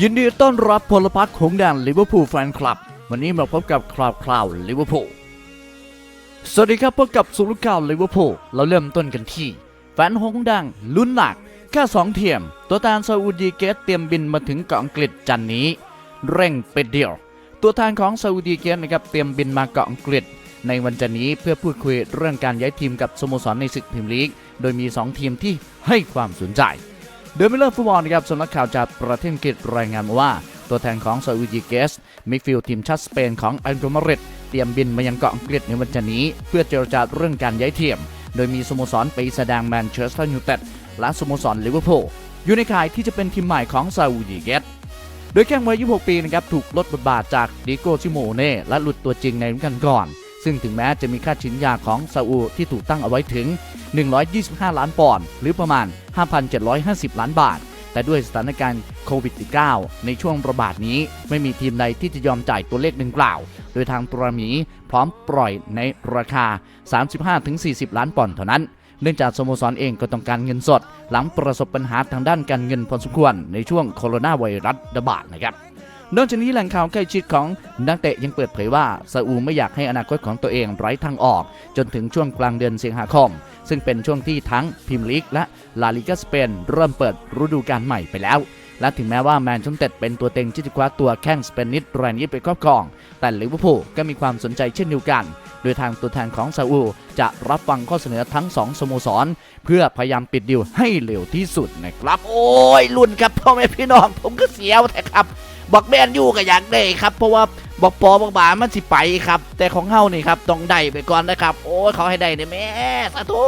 ยินดีต้อนรับพลพรรคของแดนลิเวอร์พูลแฟนคลับ วันนี้มาพบกับคราวคราวลิเวอร์พูลสวัสดีครับพบกับสุรุข่าวลิเวอร์พูลเราเริ่มต้นกันที่ แฟนหงดังลุ้นหนัก แค่สองเทียม ตัวแทนซาอุดีเกตเตรียมบินมาถึงเกาะอังกฤษจันนี้ เร่งเป็ดเดียว ตัวแทนของซาอุดีเกตนะครับเตรียมบินมาเกาะอังกฤษ ในวันจันนี้เพื่อพูดคุยเรื่องการย้ายทีมกับสโมสรในศึกพรีเมียร์ลีก โดยมี 2 ทีมที่ให้ความสนใจ โดยมิเลอร์ฟุตบอลนะครับสำนักข่าวจากประเทศอังกฤษรายงานมาว่า ตัวแทนของซาอุดีเกสมิฟิลทีมชาติสเปนของอัลโกมาริดเตรียมบินมายังเกาะอังกฤษในวันจันทร์นี้ เพื่อเจรจาเรื่องการย้ายทีมโดยมีสโมสรไปแสดงแมนเชสเตอร์ยูไนเต็ดและสโมสรลิเวอร์พูลอยู่ในข่ายที่จะเป็นทีมใหม่ของซาอุดีเกสโดยแข้งวัย 26 ปีนะครับถูกลดบทบาทจากดิโก้ซิโมเน่และหลุดตัวจริงในฤดูกาลก่อน ซึ่งถึงแม้จะมีค่าชิ้นยาของซาอุที่ถูกตั้งเอาไว้ถึง 125 ล้านปอนด์หรือประมาณ 5,750 ล้านบาท แต่ด้วยสถานการณ์โควิด -19 ในช่วงระบาดนี้ไม่มีทีมใดที่จะยอมจ่ายตัวเลขดังกล่าว โดยทางตราหมีพร้อมปล่อยในราคา 35-40 ล้านปอนด์เท่านั้นเนื่องจากสโมสรเองก็ต้องการเงินสด หลังประสบปัญหาทางด้านการเงินพอสมควรในช่วงโคโรนาไวรัสระบาดนะครับ นอกจากนี้แหล่งข่าวใกล้ชิดของนักเตะยังเปิดเผยว่าซาอุไม่อยากให้อนาคตของตัวเองไร้ทางออก จนถึงช่วงกลางเดือนสิงหาคม ซึ่งเป็นช่วงที่ทั้งพรีเมียร์ลีกและลาลิกาสเปนเริ่มเปิดฤดูกาลใหม่ไปแล้ว และถึงแม้ว่าแมนเชสเตอร์เป็นตัวเต็งที่จะคว้าตัวแข้งสเปนิสรายนี้ไปครอบครอง แต่ลิเวอร์พูลก็มีความสนใจเช่นเดียวกัน โดยทางตัวแทนของซาอุจะรับฟังข้อเสนอทั้ง 2สโมสร เพื่อพยายามปิดดีลให้เร็วที่สุดนะครับ โอ้ยรุ่นครับพ่อแม่พี่น้องผมก็เสียวแต่ครับ บอกแมนยูก็อยากได้ครับ เพราะว่าบอกปอบอกบามันสิไปครับ แต่ของเฮานี่ครับต้องได้ไปก่อนนะครับ โอ้ยเขาให้ได้เนี่ยแม่สาธุ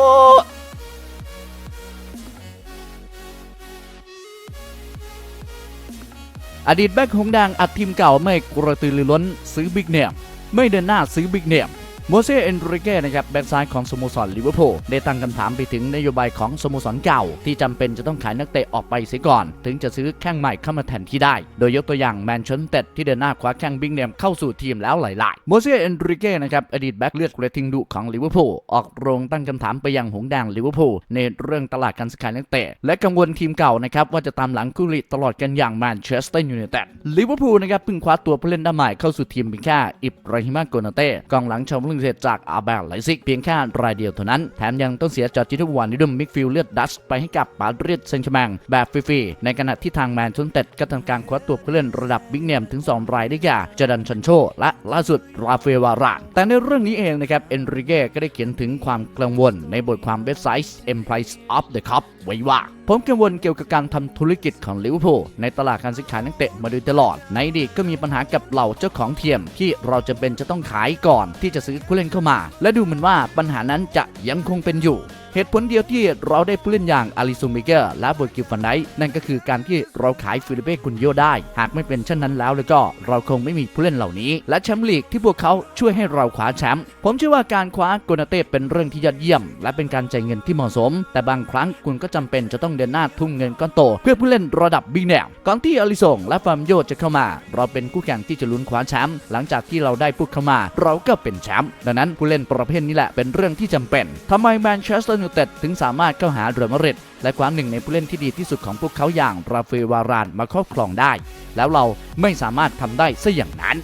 อดีตแบ็คหงดังอัดทีมเก่าไม่กระตือรือร้นซื้อบิ๊กเนมไม่เดินหน้าซื้อบิ๊กเนม โมเซเอนริเก้นะครับแบ็กซ้ายของสโมสรลิเวอร์พูลได้ตั้งคำถามไปถึงนโยบายของสโมสรเก่า ที่จำเป็นจะต้องขายนักเตะออกไปเสียก่อน ถึงจะซื้อแข้งใหม่เข้ามาแทนที่ได้ โดยยกตัวอย่างแมนเชสเตอร์ที่เดินหน้าคว้าแข้งบิ๊กเนมเข้าสู่ทีมแล้วหลายๆโมเซเอนริเก้นะครับอดีตแบ็กเลือดกระทิงดุของลิเวอร์พูลออกโรงตั้งคำถามไปยังหงแดงลิเวอร์พูลในเรื่องตลาดการซื้อขายนักเตะและกังวลทีมเก่านะครับว่าจะตามหลังกุลิตลอดกันอย่างแมนเชสเตอร์ยูไนเต็ดลิเวอร์พูลนะครับเพิ่งคว้าตัวผู้เล่นด้าใหม่เข้าสู่ทีมเพียงแค่อิบราฮิมาโกนาเต้กองหลังชาวฝรั่งเศสจากอาเบลไลซิกเพียงแค่รายเดียวเท่านั้น แถมยังต้องเสียจอร์จิทุกวันนิดมมิกฟิลเลือดดัชไปให้กับปารีสเซงต์แชร์แมงแบบฟรีๆในขณะที่ทางแมนเชสเตอร์ก็ทำการคว้าตัวผู้เล่นระดับบิ๊กเนมถึง 2 รายได้แก่จดันชันโช และล่าสุดราฟาเอวารานแต่ในเรื่องนี้เองนะครับเอนริเก้ก็ได้เขียนถึงความกังวลในบทความเว็บไซต์ Empire of the Cup ไว้ว่าผมกังวลเกี่ยวกับการทำธุรกิจของลิเวอร์พูลในตลาดการซื้อขายนักเตะมาโดยตลอด ในอดีตก็มีปัญหากับเหล่าเจ้าของเทียมที่เราจะเป็นจะต้องขายก่อนที่จะซื้อผู้เล่นเข้ามา และดูเหมือนว่าปัญหานั้นจะยังคงเป็นอยู่เหตุผลเดียวที่เราได้ผู้เล่นอย่างอาริซูมิเกอร์และโบอร์กิฟันไดนั่นก็คือการที่เราขายฟิลิเป้กุนโยได้ หากไม่เป็นเช่นนั้นแล้วแล้วก็เราคงไม่มีผู้เล่นเหล่านี้ และแชมป์ลีกที่พวกเขาช่วยให้เราคว้าแชมป์ผมเชื่อว่าการคว้าโกนาเต้เป็นเรื่องที่ยอดเยี่ยม และเป็นการจ่ายเงินที่เหมาะสม แต่บางครั้งคุณก็จำเป็นจะต้องเดินหน้าทุ่มเงินก้อนโต เพื่อผู้เล่นระดับบิ๊กแนวก่อนที่อาริซงและฟาร์มโยจะเข้ามา เราเป็นคู่แข่งที่จะลุ้นคว้าแชมป์หลังจากที่เราได้พูดเข้ามา เราก็เป็นแชมป์ดังนั้นผู้เล่นประเภทนี้แหละเป็นเรื่องที่จำเป็นทำไมแมนเชสเตอร์ยูเต็ดถึงสามารถเข้าหาเรอัลมาดริดและคว้าหนึ่งในผู้เล่นที่ดีที่สุดของพวกเขาอย่างราฟาเอลวารานมาครอบครองได้ แล้วเราไม่สามารถทำได้ซะอย่างนั้น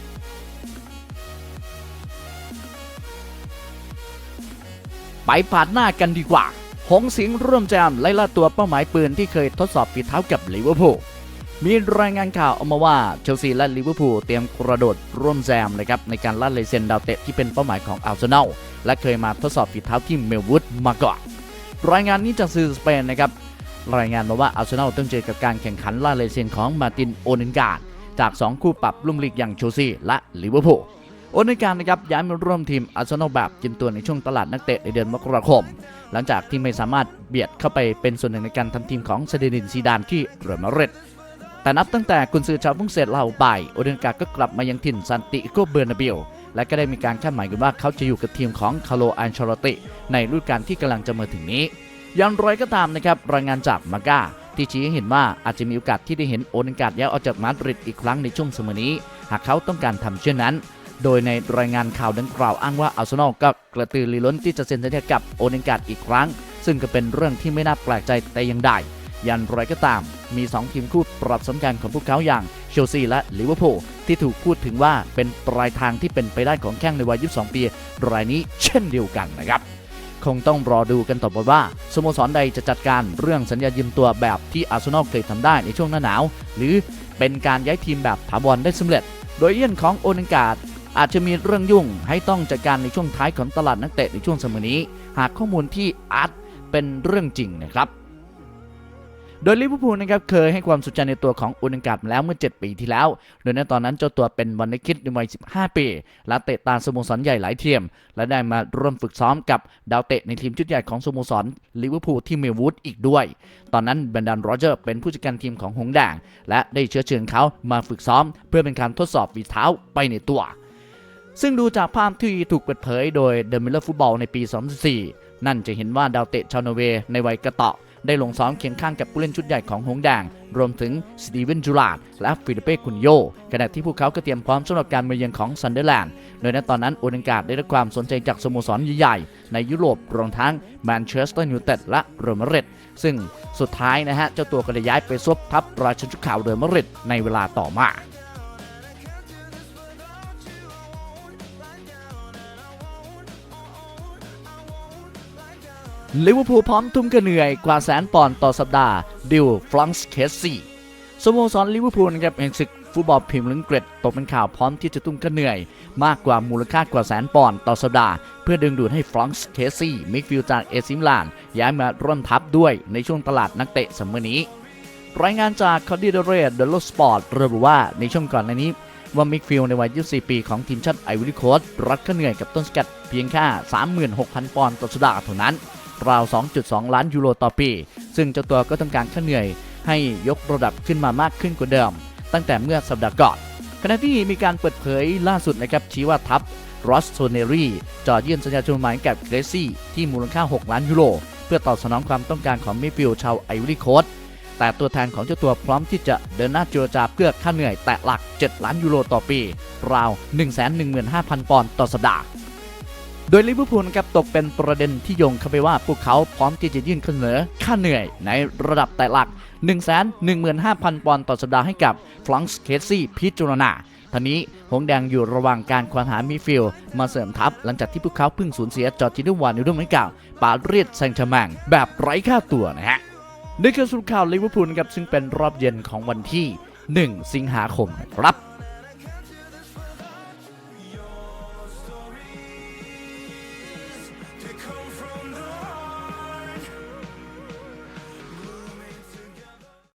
ไปปาดหน้ากันดีกว่า หงสิงร่วมแจมไล่ล่าตัวเป้าหมายปืนที่เคยทดสอบฝีเท้ากับลิเวอร์พูล มีรายงานข่าวออกมาว่าเชลซีและลิเวอร์พูลเตรียมกระโดดร่วมแจมนะครับในการล่าเลเซนดาวเตะที่เป็นเป้าหมายของอาร์เซนอลและเคยมาทดสอบฝีเท้าที่เมลวูดมาก่อน รายงานนี้จากสื่อสเปนนะครับรายงานมาว่าอาร์เซนอลต้องเจอกับการแข่งขันล่าเลายเซนของมาตินโอเนนการ์จาก 2 คู่ปรับลุ่มลีกอย่างเชซีและลิเวอร์พูลโอเนการนะครับย้ายมาร่วมทีมอาร์เซนอลแบบจินตัวในช่วงตลาดนักเตะในเดือนมกราคม หลังจากที่ไม่สามารถเบียดเข้าไปเป็นส่วนหนึ่งในการทำทีมของเซเดนินซีดานที่เรอัลมาดริดแต่นับตั้งแต่กุนซือชาวฝรั่งเศสลาไปโอเดนการ์ก็กลับมายังถิ่นซันติโกเบอร์นาเบล และก็ได้มีการคาดหมายกันว่าเขาจะอยู่กับทีมของคาร์โลอันเชลติ ในฤดูกาลที่กำลังจะมาถึงนี้อย่างไรก็ตามนะครับรายงานจากมาก้าที่ชี้ให้เห็นว่าอาจจะมีโอกาสที่ได้เห็นโอเดนการ์ย้ายออกจากมาดริดอีกครั้งในช่วงสมัยนี้ หากเขาต้องการทำเช่นนั้น โดยในรายงานข่าวดังกล่าวอ้างว่าอาร์เซนอลก็กระตือรือร้นที่จะเซ็นสัญญากับโอเดนการ์ดอีกครั้ง ซึ่งก็เป็นเรื่องที่ไม่น่าแปลกใจแต่ย่างใดยันไรก็ตาม มี 2 ทีมคู่ปรับสำคัญของพวกเขาอย่างเชลซีและลิเวอร์พูล ที่ถูกพูดถึงว่าเป็นปลายทางที่เป็นไปได้ของแข้งในวัย 22 ปี รายนี้เช่นเดียวกันนะครับ คงต้องรอดูกันต่อไปว่าสโมสรใดจะจัดการเรื่องสัญญายืมตัวแบบที่อาร์เซนอลเคยทำได้ในช่วงหน้าหนาว หรือเป็นการย้ายทีมแบบถาวรได้สำเร็จ โดยเยื่นของโอนังกาดอาจจะมีเรื่องยุ่งให้ต้องจัดการในช่วงท้ายของตลาดนักเตะในช่วงสมัยนี้ หากข้อมูลที่อาจเป็นเรื่องจริงนะครับ โดยลิเวอร์พูลนะครับเคยให้ความสนใจในตัวของอุนังกาดแล้วเมื่อ 7 ปีที่แล้ว โดยในตอนนั้นเจ้าตัวเป็นวันนคิดในวัย 15 ปีและเตะตาสโมสรใหญ่หลายทีม และได้มาร่วมฝึกซ้อมกับดาวเตะในทีมชุดใหญ่ของสโมสรลิเวอร์พูลที่เมลวูดอีกด้วย ตอนนั้นเบนดันโรเจอร์เป็นผู้จัดการทีมของหงส์แดงและได้เชื้อเชิญเขามาฝึกซ้อม เพื่อเป็นการทดสอบฝีเท้าไปในตัว ซึ่งดูจากภาพที่ถูกเปิดเผยโดย The Miller Football ในปี 2014นั่นจะเห็นว่าดาวเตะชาวนเวย์ในวัยกระเตาะ ได้ลงซ้อมเคียงข้างกับผู้เล่นชุดใหญ่ของหงแดง รวมถึงสตีเวนจูราดและฟิลิเป้คุนโยขณะที่พวกเขาก็เตรียมพร้อมสำหรับการมาเยือนของซันเดอร์แลนด์ โดยในตอนนั้นโอเดนการ์ดได้รับความสนใจจากสโมสรใหญ่ๆ ในยุโรปรวมทั้งแมนเชสเตอร์ยูไนเต็ดและเรอัลมาดริดซึ่งสุดท้ายนะฮะเจ้าตัวก็ได้ย้ายไปซบทัพราชันชุดขาวเรอัลมาดริดในเวลาต่อมา ลิเวอร์พูลพร้อมทุ่มกระเหนื่อยกว่าแสนปอนด์ต่อสัปดาห์ดิวฟลังส์เคสซี่สโมสรลิเวอร์พูลนะครับแห่งศึกฟุตบอลพรีเมียร์ลีกเกรดตกเป็นข่าวพร้อมที่จะทุ่มกระเหนื่อย มากกว่ามูลค่ากว่าแสนปอนด์ต่อสัปดาห์ เพื่อดึงดูดให้ฟลังส์เคสซี่มิดฟิลด์จากเอซิมลานย้ายมาร่วมทัพด้วยในช่วงตลาดนักเตะสัมมอนี้รายงานจากคอดีเดเรดเดลโลสปอร์ตระบุว่าในช่วงก่อนหน้านี้ว่ามิกฟิลในวัย 24 ปีของทีมชาติไอวอรี่โคสต์รัดค่าเหนื่อยกับต้นสกัดเพียงแค่36,000 ปอนด์ต่อสัปดาห์เท่านั้น ราว 2.2 ล้านยูโรต่อปี ซึ่งเจ้าตัวก็ต้องการค่าเหนื่อย ให้ยกระดับขึ้นมามากขึ้นกว่าเดิม ตั้งแต่เมื่อสัปดาห์ก่อนขณะที่มีการเปิดเผยล่าสุดนะครับชี้ว่าทัพรอสโซเนรีจอดยื่นสัญญาจดหมายกับเกรซี่ที่มูลค่า 6 ล้านยูโรเพื่อตอบสนองความต้องการของมิฟิลด์ชาวไอวอรี่โคสต์แต่ตัวแทนของเจ้าตัวพร้อมที่จะเดินหน้าเจรจาเพื่อค่าเหนื่อยแตะหลัก 7 ล้านยูโรต่อปี ราว 115,000 ปอนด์ต่อสัปดาห์ โดยลิเวอร์พูลครับตกเป็นประเด็นที่โยงเข้าไปว่าพวกเขาพร้อมที่จะยื่นเสนอค่าเหนื่อยในระดับแต่หลัก 115,000 ปอนด์ต่อสัปดาห์ให้กับฟลังส์เคสซี่พิจารณาท่านี้หงแดงอยู่ระหว่างการควานหามิฟิลมาเสริมทัพ หลังจากที่พวกเขาเพิ่งสูญเสียจอร์จิโนวานิโดมให้กับปาเรีสแซงชร์แมงแบบไร้ค่าตัวนะฮะนี่คือสรุปข่าวลิเวอร์พูลครับซึ่งเป็นรอบเย็นของวันที่ 1 สิงหาคมนะครับ